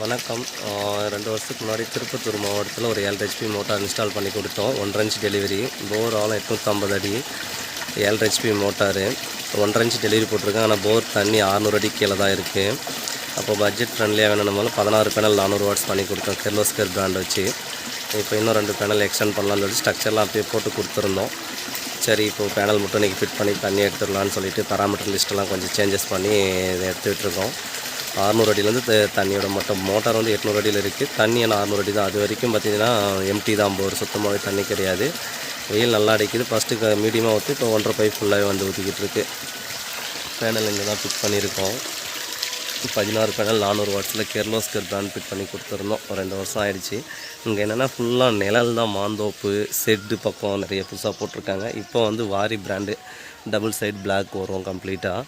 வணக்கம். ரெண்டு வருஷத்துக்கு முன்னாடி திருப்பத்தூர் மாவட்டத்தில் ஒரு ஏழு ஹெச்பி மோட்டார் இன்ஸ்டால் பண்ணி கொடுத்தோம். ஒன்றரை இன்ச் டெலிவரி போர் ஆழம் எட்நூற்றம்பது அடி ஏழு ஹெச்பி மோட்டாரு. ஒன்றரை இன்ச் டெலிவரி போட்டிருக்கேன். ஆனால் போர் தண்ணி அறநூறு அடி கீழே தான் இருக்குது அப்போ பட்ஜெட் ஃப்ரெண்ட்லியாக வேணும்னாலும் பதினாறு பேனல் நானூறு வாட்ஸ் பண்ணி கொடுத்தோம். கெர்லோஸ்கர் பிராண்ட் வச்சு. இப்போ இன்னும் ரெண்டு பேனல் எக்ஸ்டெண்ட் பண்ணலாம்னு சொல்லி ஸ்ட்ரக்சர்லாம் அப்படியே போட்டு கொடுத்துருந்தோம். சரி இப்போ பேனல் மட்டும் இன்றைக்கி ஃபிட் பண்ணி தண்ணி எடுத்துடலான்னு சொல்லிட்டு பராமீட்டர் லிஸ்ட்டெல்லாம் கொஞ்சம் சேஞ்சஸ் பண்ணி இதை எடுத்துகிட்டு இருக்கோம். அறநூறு அடியிலேருந்து தண்ணியோட மொத்தம் மோட்டார் வந்து எட்நூறு அடியில் இருக்குது தண்ணி என்ன அறநூறு அடி தான். அது வரைக்கும் பார்த்தீங்கன்னா எம்டி தான். போர் சுத்தமாகவே தண்ணி கிடையாது. வெயில் நல்லா அடிக்குது. ஃபஸ்ட்டு மீடியமாக ஊற்றி இப்போ ஒன்றரை பைப் ஃபுல்லாகவே வந்து ஊற்றிக்கிட்டு இருக்கு. பேனல் இங்கே தான் ஃபிட் பண்ணியிருக்கோம். பதினாறு பேனல் நானூறு வாட்ஸில் கெர்லோஸ்கர் பிராண்ட் ஃபிட் பண்ணி கொடுத்துருந்தோம். ஒரு ரெண்டு வருஷம் ஆயிடுச்சு. இங்கே என்னென்னா ஃபுல்லாக நிழல் தான் மாந்தோப்பு செட்டு பக்கம் நிறைய புதுசாக போட்டிருக்காங்க. இப்போ வந்து வாரி பிராண்டு டபுள் சைட் பிளாக் வரும் கம்ப்ளீட்டாக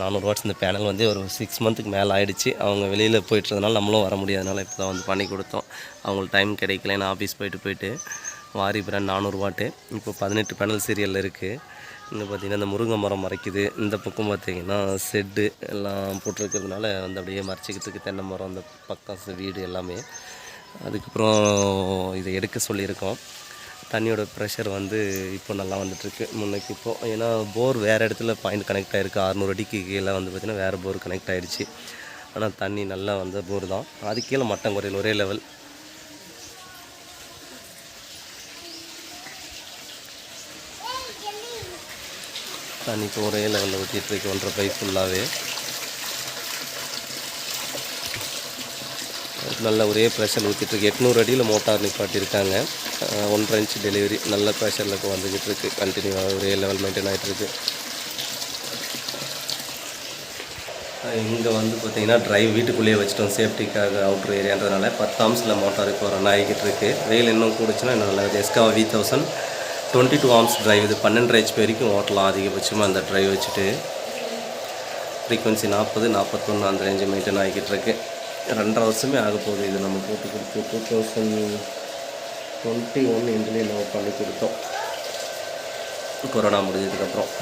நானூறு வாட்ஸ் இந்த பேனல் வந்து ஒரு சிக்ஸ் மந்த்துக்கு மேலே ஆகிடுச்சு அவங்க வெளியில் போயிட்டுருந்தனால நம்மளும் வர முடியாதனால இப்போ தான் வந்து பண்ணி கொடுத்தோம். அவங்களுக்கு டைம் கிடைக்கலன்னு ஆஃபீஸ் போயிட்டு போயிட்டு. வாரி பிராண்ட் நானூறு வாட்டு இப்போ பதினெட்டு பேனல் சீரியல் இருக்குது இன்னும் பார்த்தீங்கன்னா இந்த முருங்கை மரம் மறைக்குது. இந்த பக்கம் பார்த்திங்கன்னா செட்டு எல்லாம் போட்டிருக்கிறதுனால வந்து அப்படியே மறைச்சிக்கிறதுக்கு தென்னை மரம் அந்த பக்கம் வீடு எல்லாமே. அதுக்கப்புறம் இதை எடுக்க சொல்லியிருக்கோம். தண்ணியோட ப்ரெஷர் வந்து இப்போ நல்லா வந்துட்டுருக்கு. முன்னைக்கு இப்போ ஏன்னா போர் வேறு இடத்துல பாயிண்ட் கனெக்ட் ஆகிருக்கு அறநூறு அடிக்கு கீழே வந்து பார்த்திங்கன்னா வேறு போர் கனெக்ட் ஆகிடுச்சு ஆனால் தண்ணி நல்லா வந்த போர் தான். அது கீழே மட்டம் குறையில் ஒரே லெவல் தண்ணி இப்போ ஒரே லெவலில் ஊற்றிட்டு இருக்கு ஒன்றரை பைப் ஃபுல்லாகவே நல்ல ஒரே ப்ரெஷர் ஊற்றிட்டுருக்கு எட்நூறு அடியில் மோட்டார் நிப்பாட்டியிருக்காங்க. ஒன்றரை இன்ச் டெலிவரி நல்ல ப்ரெஷரில் இப்போ வந்துக்கிட்டு இருக்கு. கண்டினியூவாக ஒரே லெவல் மெயின்டைன் ஆகிட்டு இங்கே வந்து பார்த்தீங்கன்னா ட்ரைவ் வீட்டுக்குள்ளேயே வச்சுட்டோம். சேஃப்டிக்காக அவுட்ரு ஏரியான்றதுனால பத்தாம்ஸில் மோட்டார் இப்போ ரன் ஆகிக்கிட்டு இருக்குது வெயில் இன்னும் கூடுச்சுன்னா இன்னும் நல்லா எஸ்காவா we thousand twenty two arms drive இது பன்னெண்டு ஹெச்பி வரைக்கும் ஓட்டலாம் அதிகபட்சமாக அந்த ட்ரைவ் வச்சுட்டு. ஃப்ரீக்வன்சி நாற்பது நாற்பத்தொன்று அந்த ரேஞ்சு மெயின்டைன் ஆகிக்கிட்டு இருக்கு ரெண்டரை வருஷமே ஆக போகுது இது நம்ம போட்டு கொடுத்து டூ தௌசண்ட் டுவெண்ட்டி ஒன் இன்றிலே நம்ம பண்ணி கொடுத்தோம். கொரோனா முடிஞ்சதுக்கப்புறம்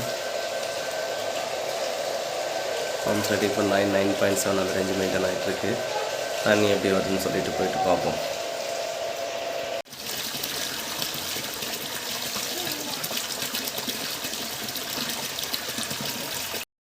பம்ப் செட் இப்போ நைன் நைன் பாயிண்ட் செவன் அந்த ரேஞ்சு மெயின்டைன் ஆகிட்டு இருக்கு தண்ணி எப்படி வருதுன்னு சொல்லிட்டு போயிட்டு பார்ப்போம்.